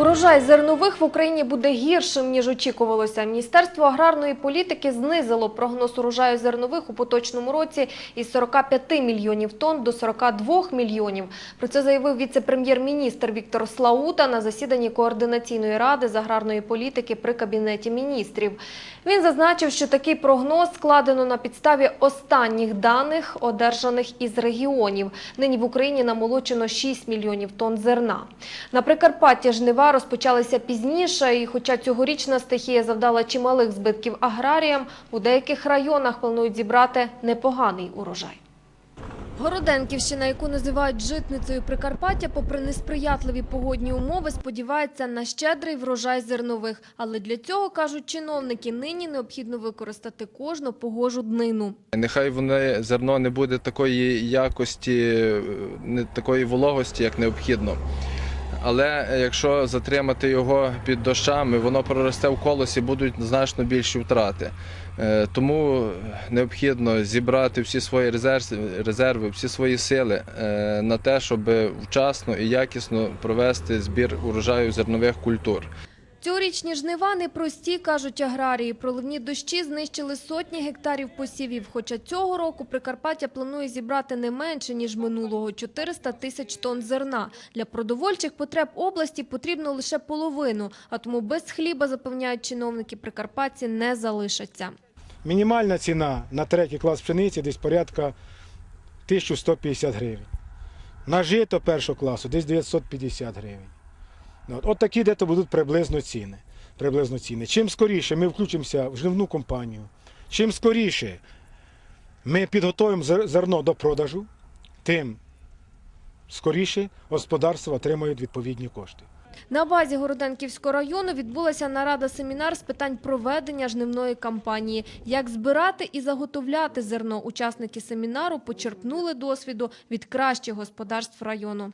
Урожай зернових в Україні буде гіршим, ніж очікувалося. Міністерство аграрної політики знизило прогноз урожаю зернових у поточному році із 45 мільйонів тонн до 42 мільйонів. Про це заявив віце-прем'єр-міністр Віктор Слаута на засіданні координаційної ради з аграрної політики при Кабінеті міністрів. Він зазначив, що такий прогноз складено на підставі останніх даних, одержаних із регіонів. Нині в Україні намолочено 6 мільйонів тонн зерна. На Прикарпатті жнива розпочалися пізніше, і хоча цьогорічна стихія завдала чималих збитків аграріям, у деяких районах планують зібрати непоганий урожай. Городенківщина, яку називають житницею Прикарпаття, попри несприятливі погодні умови, сподівається на щедрий врожай зернових. Але для цього, кажуть чиновники, нині необхідно використати кожну погожу днину. Нехай вони зерно не буде такої якості, не такої вологості, як необхідно. Але якщо затримати його під дощами, воно проросте в колосі, будуть значно більші втрати. Е, Тому необхідно зібрати всі свої резерви, резерви всі свої сили е, на те, щоб вчасно і якісно провести збір урожаю зернових культур. Цьогорічні жнива непрості, кажуть аграрії. Проливні дощі знищили сотні гектарів посівів. Хоча цього року Прикарпаття планує зібрати не менше, ніж минулого – 400 тисяч тонн зерна. Для продовольчих потреб області потрібно лише половину, а тому без хліба, запевняють чиновники, прикарпатці не залишаться. Мінімальна ціна на третій клас пшениці десь порядка 1150 гривень. На жито першого класу десь 950 гривень. От, от такі де-то будуть приблизно ціни. Приблизно ціни. Чим скоріше ми включимося в жнивну компанію, чим скоріше ми підготуємо зер- зерно до продажу, тим скоріше господарства отримають відповідні кошти. На базі Городенківського району відбулася нарада-семінар з питань проведення жнивної кампанії. Як збирати і заготовляти зерно, учасники семінару почерпнули досвіду від кращих господарств району.